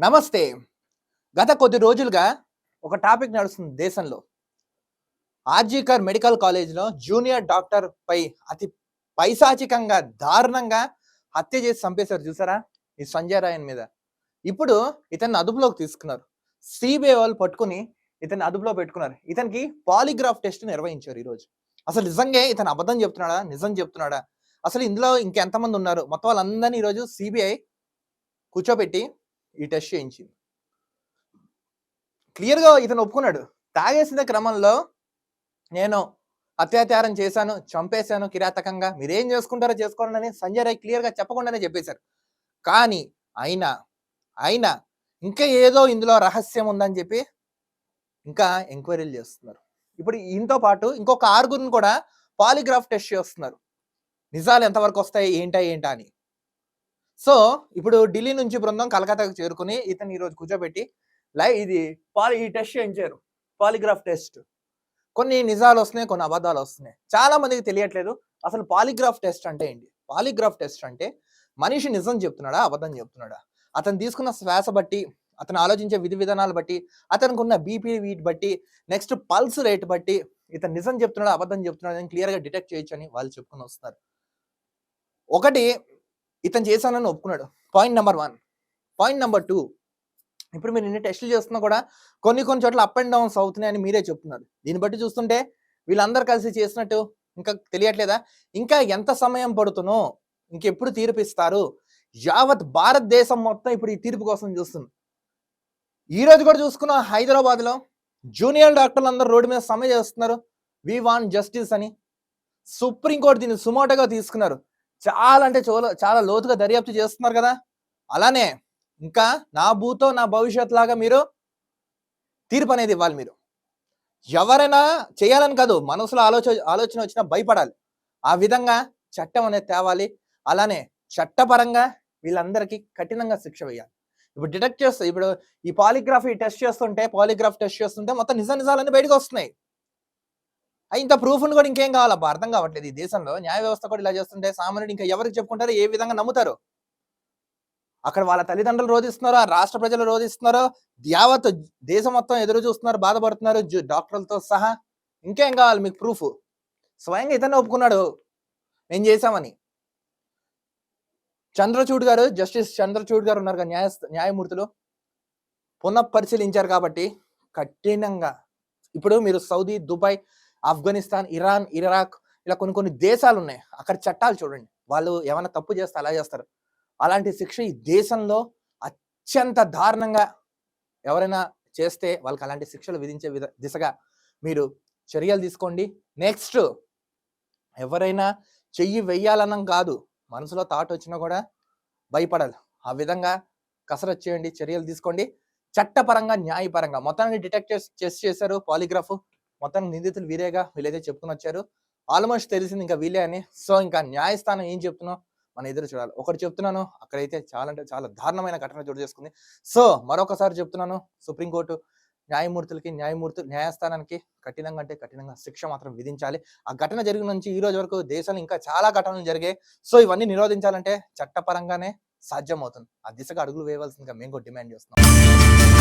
నమస్తే. గత కొద్ది రోజులుగా ఒక టాపిక్ నడుస్తుంది దేశంలో. ఆర్జీకర్ మెడికల్ కాలేజ్లో జూనియర్ డాక్టర్ పై అతి పైశాచికంగా దారుణంగా హత్య చేసి చంపేశారు చూసారా? ఈ సంజయ్ రాయన్ మీద. ఇప్పుడు ఇతన్ని అదుపులోకి తీసుకున్నారు. సిబిఐ వాళ్ళు పట్టుకుని ఇతన్ని అదుపులో పెట్టుకున్నారు. ఇతనికి పాలిగ్రాఫ్ టెస్ట్ నిర్వహించారు ఈరోజు. అసలు నిజంగా ఇతను అబద్ధం చెప్తున్నాడా? నిజం చెప్తున్నాడా? అసలు ఇందులో ఇంకెంతమంది ఉన్నారు? మొత్తం వాళ్ళందరినీ ఈరోజు సిబిఐ కూర్చోబెట్టి ఈ టెస్ట్ చేయించింది. క్లియర్గా ఇతను ఒప్పుకున్నాడు. తాగేసిన క్రమంలో నేను అత్యాచారం చేశాను చంపేశాను కిరాతకంగా మీరేం చేసుకుంటారో చేసుకోవాలని సంజయ్ రాయ్ క్లియర్గా చెప్పకుండానే చెప్పేశారు. కానీ అయినా అయినా ఇంకా ఏదో ఇందులో రహస్యం ఉందని చెప్పి ఇంకా ఎంక్వైరీలు చేస్తున్నారు. ఇప్పుడు ఈయనతో పాటు ఇంకొక ఆరుగురిని కూడా పాలిగ్రాఫ్ టెస్ట్ చేస్తున్నారు. నిజాలు ఎంతవరకు వస్తాయి ఏంటా ఏంటా అని. సో ఇప్పుడు ఢిల్లీ నుంచి బృందం కలకత్తాకు చేరుకుని ఇతను ఈరోజు కూర్చోబెట్టి లై ఇది పాలి ఈ టెస్ట్ చేయించారు. Polygraph test. కొన్ని నిజాలు వస్తున్నాయి కొన్ని అబద్ధాలు వస్తున్నాయి. చాలా మందికి తెలియట్లేదు అసలు పాలిగ్రాఫ్ టెస్ట్ అంటే ఏంటి? పాలిగ్రాఫ్ టెస్ట్ అంటే మనిషి నిజం చెప్తున్నాడా అబద్ధం చెప్తున్నాడా? అతను తీసుకున్న శ్వాస బట్టి అతను ఆలోచించే విధి విధానాలు బట్టి అతనికి ఉన్న బీపీ వీట్ బట్టి నెక్స్ట్ పల్స్ రేట్ బట్టి ఇతను నిజం చెప్తున్నాడా అబద్ధం చెప్తున్నాడా అని క్లియర్గా డిటెక్ట్ చేయొచ్చు అని వాళ్ళు చెప్పుకుని వస్తున్నారు. ఒకటి ఇతను చేశానని ఒప్పుకున్నాడు. Point number one point number two ఇప్పుడు మీరు ఇన్ని టెస్టులు చేస్తున్నా కూడా కొన్ని కొన్ని చోట్ల అప్ అండ్ డౌన్స్ అవుతున్నాయని మీరే చెప్తున్నారు. దీన్ని బట్టి చూస్తుంటే వీళ్ళందరూ కలిసి చేసినట్టు ఇంకా తెలియట్లేదా? ఇంకా ఎంత సమయం పడుతునో ఇంకెప్పుడు తీర్పిస్తారు? యావత్ భారతదేశం మొత్తం ఇప్పుడు ఈ తీర్పు కోసం చూస్తుంది. ఈ రోజు కూడా చూసుకున్న హైదరాబాద్లో జూనియర్ డాక్టర్లు అందరూ రోడ్డు మీద సమ్మె చేస్తున్నారు. వి వాంట్ జస్టిస్ అని. సుప్రీంకోర్టు దీన్ని సుమోటోగా తీసుకున్నారు. చాలా అంటే చాలా చాలా లోతుగా దర్యాప్తు చేస్తున్నారు కదా. అలానే ఇంకా నా భూతో నా భవిష్యత్ లాగా మీరు తీర్పు అనేది ఇవ్వాలి మీరు. ఎవరైనా చేయాలని కాదు మనసులో ఆలోచన ఆలోచన వచ్చినా భయపడాలి. ఆ విధంగా చట్టం అనేది తేవాలి. అలానే చట్టపరంగా వీళ్ళందరికీ కఠినంగా శిక్ష వేయాలి. ఇప్పుడు డిటెక్ట్ చేస్తే ఇప్పుడు ఈ పాలిగ్రఫీ టెస్ట్ చేస్తుంటే పాలిగ్రాఫ్ టెస్ట్ చేస్తుంటే మొత్తం నిజ నిజాలన్నీ బయటకు వస్తున్నాయి. ఇంత ప్రూఫ్ కూడా ఇంకేం కావాలబ్బా అర్థం కావట్లేదు ఈ దేశంలో. న్యాయ వ్యవస్థ కూడా ఇలా చేస్తుంటే సామాన్యుడు ఇంకా ఎవరికి చెప్పుకుంటారో ఏ విధంగా నమ్ముతారు? అక్కడ వాళ్ళ తల్లిదండ్రులు రోధిస్తున్నారో? ఆ రాష్ట్ర ప్రజలు రోధిస్తున్నారో? యావత్ దేశం మొత్తం ఎదురు చూస్తున్నారు బాధపడుతున్నారు డాక్టర్లతో సహా. ఇంకేం కావాలి మీకు ప్రూఫ్? స్వయంగా ఇతనే ఒప్పుకున్నాడు. నేను చేశామని? చంద్రచూడ్ గారు జస్టిస్ చంద్రచూడ్ గారు ఉన్నారు న్యాయ న్యాయమూర్తులు. పునఃపరిశీలించారు కాబట్టి కఠినంగా. ఇప్పుడు మీరు Saudi Dubai Afghanistan Iran Iraq ఇలా కొన్ని కొన్ని దేశాలు ఉన్నాయి అక్కడ చట్టాలు చూడండి. వాళ్ళు ఏమైనా తప్పు చేస్తే అలా చేస్తారు. అలాంటి శిక్ష ఈ దేశంలో అత్యంత దారుణంగా ఎవరైనా చేస్తే వాళ్ళకి అలాంటి శిక్షలు విధించే విధ దిశగా మీరు చర్యలు తీసుకోండి. నెక్స్ట్ ఎవరైనా చెయ్యి వెయ్యాలనం కాదు. మనసులో థాట్ వచ్చినా కూడా భయపడాలి. ఆ విధంగా కసరత్ చేయండి చర్యలు తీసుకోండి. చట్టపరంగా న్యాయపరంగా మొత్తాన్ని డిటెక్ట్ చేసి చేశారు పాలిగ్రాఫ్. మొత్తానికి నిందితులు వీరేగా వీళ్ళైతే చెప్పుకుని వచ్చారు. ఆల్మోస్ట్ తెలిసింది ఇంకా వీలే అని. సో ఇంకా న్యాయస్థానం ఏం చెప్తున్నా మన ఎదురు చూడాలి. ఒకటి చెప్తున్నాను అక్కడైతే చాలా అంటే చాలా దారుణమైన ఘటన చోటు చేసుకుంది. సో మరొకసారి చెప్తున్నాను సుప్రీంకోర్టు న్యాయమూర్తులకి న్యాయమూర్తులు న్యాయస్థానానికి కఠినంగా అంటే కఠినంగా శిక్ష మాత్రం విధించాలి. ఆ ఘటన జరిగిన నుంచి ఈ రోజు వరకు దేశంలో ఇంకా చాలా ఘటనలు జరిగాయి. సో ఇవన్నీ నిరోధించాలంటే చట్టపరంగానే సాధ్యమవుతుంది. ఆ దిశగా అడుగులు వేయవలసిందిగా మేము కూడా డిమాండ్ చేస్తున్నాం.